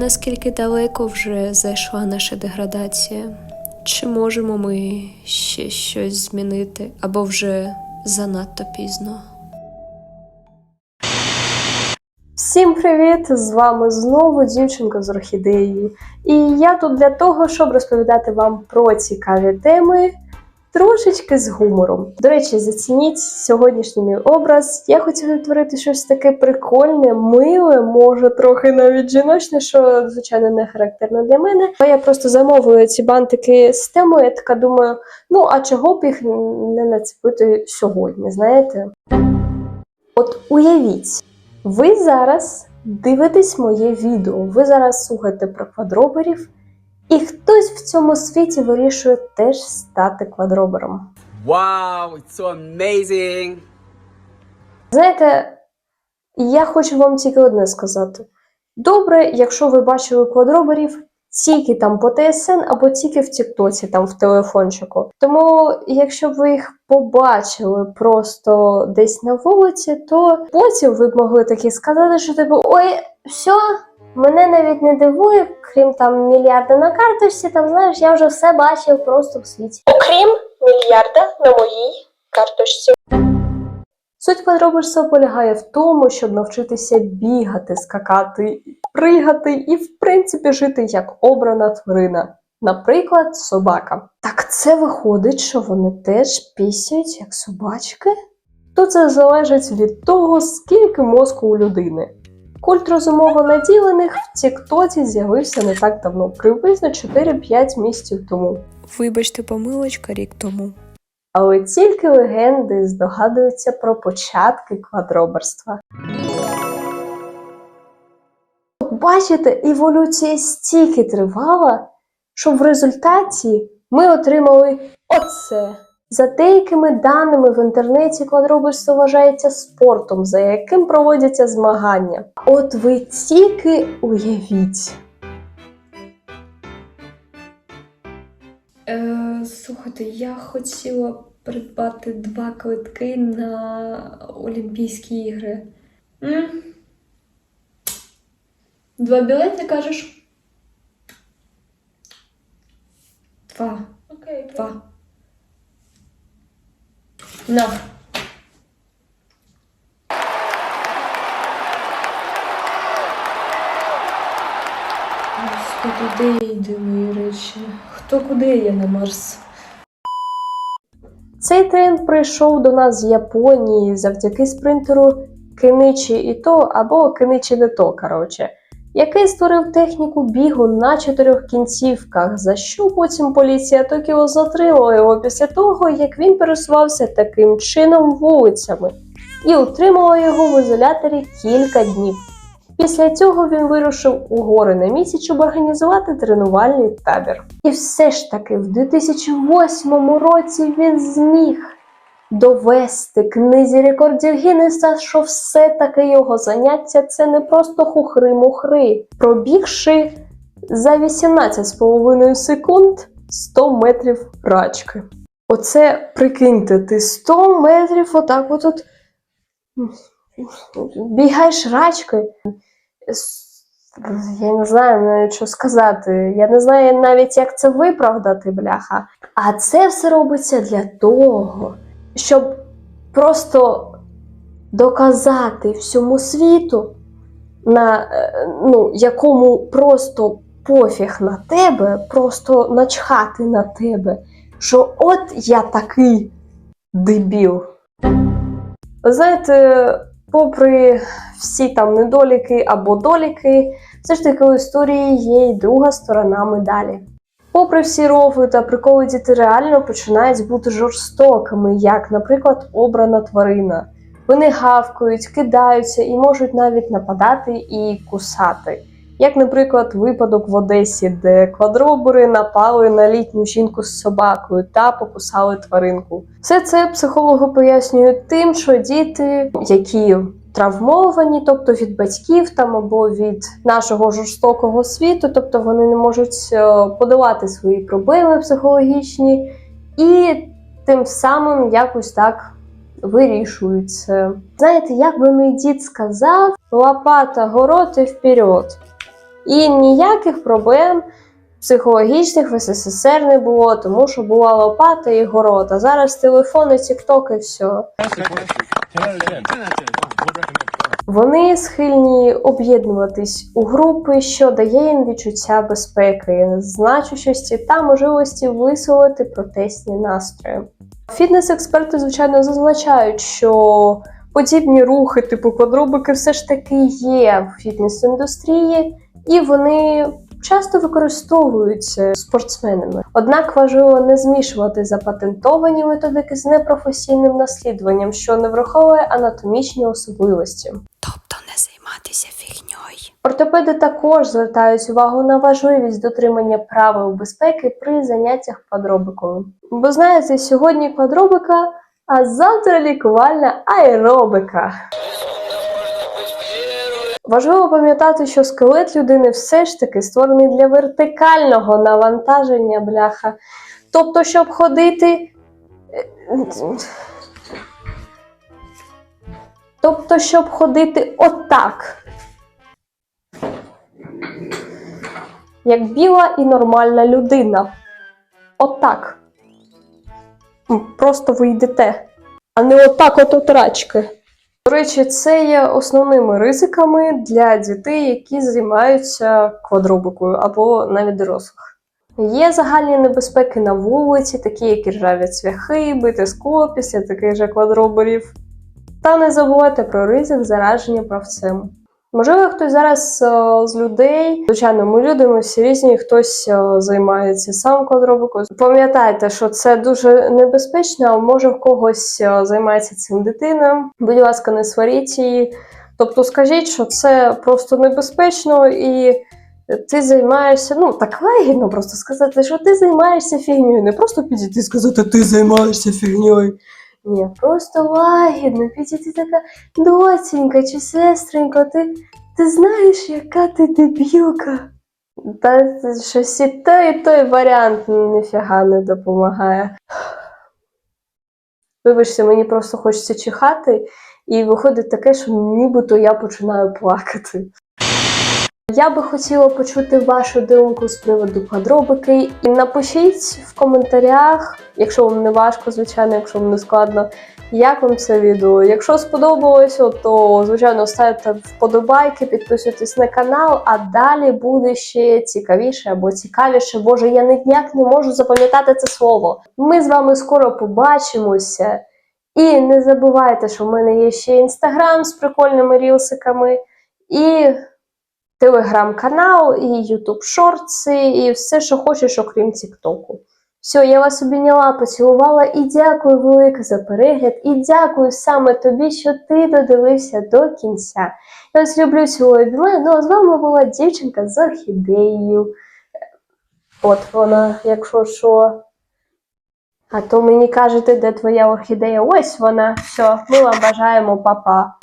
наскільки далеко вже зайшла наша деградація? Чи можемо ми ще щось змінити, або вже занадто пізно? Всім привіт! З вами знову дівчинка з орхідеєю. І я тут для того, щоб розповідати вам про цікаві теми трошечки з гумором. До речі, зацініть сьогоднішній мій образ. Я хотіла творити щось таке прикольне, миле, може трохи навіть жіночне, що звичайно не характерно для мене. А я просто замовила ці бантики з темою. Я така думаю, ну а чого б їх не нацепити сьогодні, знаєте? От уявіть. Ви зараз дивитесь моє відео, ви зараз слухаєте про квадроберів, і хтось в цьому світі вирішує теж стати квадробером. Wow, it's so amazing! Знаєте, я хочу вам тільки одне сказати: добре, якщо ви бачили квадроберів тільки там по ТСН або тільки в Тіктоці, там в телефончику. Тому, якщо б ви їх побачили просто десь на вулиці, то потім ви б могли таки сказати, що типу, ой, все, мене навіть не дивує, крім там мільярда на карточці, там знаєш, я вже все бачив просто в світі. Окрім мільярда на моїй карточці. Суть квадроберства полягає в тому, щоб навчитися бігати, скакати, пригати і, в принципі, жити як обрана тварина. Наприклад, собака. Так це виходить, що вони теж пісяють як собачки? То це залежить від того, скільки мозку у людини. Культ розумово наділених в Тіктоці з'явився не так давно, приблизно 4-5 місяців тому. Вибачте, помилочка рік тому. Але тільки легенди здогадуються про початки квадроберства. Бачите, еволюція стільки тривала, що в результаті ми отримали оце. За деякими даними в інтернеті квадроберство вважається спортом, за яким проводяться змагання. От ви тільки уявіть. Е, слухайте, я хотіла придбати два квитки на Олімпійські ігри. М? Два білети кажеш? Два. Окей, Два. На. Господи, де я мої речі? Хто куди я на Марс? Цей тренд прийшов до нас з Японії завдяки спринтеру Кеничі Іто або Кеничі Нето, коротше, який створив техніку бігу на чотирьох кінцівках, за що потім поліція Токіо затримала його після того, як він пересувався таким чином вулицями, і утримала його в ізоляторі кілька днів. Після цього він вирушив у гори на місяць, щоб організувати тренувальний табір. І все ж таки, в 2008 році він зміг довести книзі рекордів Гіннеса, що все-таки його заняття це не просто хухри-мухри, пробігши за 18,5 секунд 100 метрів рачки. Оце прикиньте, ти 100 метрів отак отут бігаєш рачкою. Я не знаю що сказати. Я не знаю навіть, як це виправдати, бляха. А це все робиться для того, щоб просто доказати всьому світу, на е, ну, якому просто пофіг на тебе, просто начхати на тебе, що от я такий дебіл. Знаєте, попри всі там недоліки або доліки, все ж таки у історії є й друга сторона медалі. Попри всі рови та приколи діти реально починають бути жорстокими, як, наприклад, обрана тварина. Вони гавкають, кидаються і можуть навіть нападати і кусати. Як, наприклад, випадок в Одесі, де квадробери напали на літню жінку з собакою та покусали тваринку. Все це психологи пояснюють тим, що діти, які травмовані, тобто від батьків там або від нашого жорстокого світу, тобто вони не можуть е, подолати свої проблеми психологічні, і тим самим якось так вирішують це. Знаєте, як би мій дід сказав, лопата город і вперед. І ніяких проблем психологічних в СССР не було, тому що була лопата і город. А зараз телефон і тікток і все. Вони схильні об'єднуватись у групи, що дає їм відчуття безпеки, значущості та можливості висловити протестні настрої. Фітнес-експерти, звичайно, зазначають, що подібні рухи, типу квадробики, все ж таки є в фітнес-індустрії, і вони часто використовуються спортсменами. Однак важливо не змішувати запатентовані методики з непрофесійним наслідуванням, що не враховує анатомічні особливості. Тобто не займатися фігньою. Ортопеди також звертають увагу на важливість дотримання правил безпеки при заняттях квадробикою. Бо знаєте, сьогодні квадробика, а завтра лікувальна аеробика. Важливо пам'ятати, що скелет людини все ж таки створений для вертикального навантаження бляха. Тобто, щоб ходити. Тобто, щоб ходити отак. Як біла і нормальна людина. Отак. Просто ви йдете, а не отак от от рачки. До речі, це є основними ризиками для дітей, які займаються квадробикою або навіть дорослих. Є загальні небезпеки на вулиці, такі як ржаві цвяхи, бити скло після таких же квадроборів. Та не забувайте про ризик зараження правцем. Можливо, хтось зараз е, з людей, звичайно, ми люди, ми всі різні, хтось е, займається сам квадробикою. Пам'ятайте, що це дуже небезпечно, а може в когось е, займається цим дитина. Будь ласка, не сваріть її. Тобто скажіть, що це просто небезпечно і. Ти займаєшся, ну так лагідно просто сказати, що ти займаєшся фігньою. Не просто підійти і сказати, ти займаєшся фігньою. Ні, просто лагідно підійти така доцінька чи сестренько, ти, ти знаєш, яка ти дебілка. Та щось і той, і той варіант ніфіга не допомагає. Вибачте, мені просто хочеться чихати, і виходить таке, що нібито я починаю плакати. Я би хотіла почути вашу думку з приводу квадробики. І напишіть в коментарях, якщо вам не важко, звичайно, якщо вам не складно, як вам це відео. Якщо сподобалося, то звичайно ставте вподобайки, підписуйтесь на канал, а далі буде ще цікавіше або цікавіше. Боже, я ніяк не можу запам'ятати це слово. Ми з вами скоро побачимося. І не забувайте, що в мене є ще інстаграм з прикольними рілсиками. І телеграм-канал, і Ютуб шортси, і все, що хочеш, окрім Тіктоку. Все, я вас обійняла, поцілувала і дякую велике за перегляд. І дякую саме тобі, що ти додивився до кінця. Я вас люблю, цілую обіймаю. Ну а з вами була дівчинка з орхідеєю. От вона, якщо що. А то мені кажете, де твоя орхідея? Ось вона. Все, ми вам бажаємо па-па.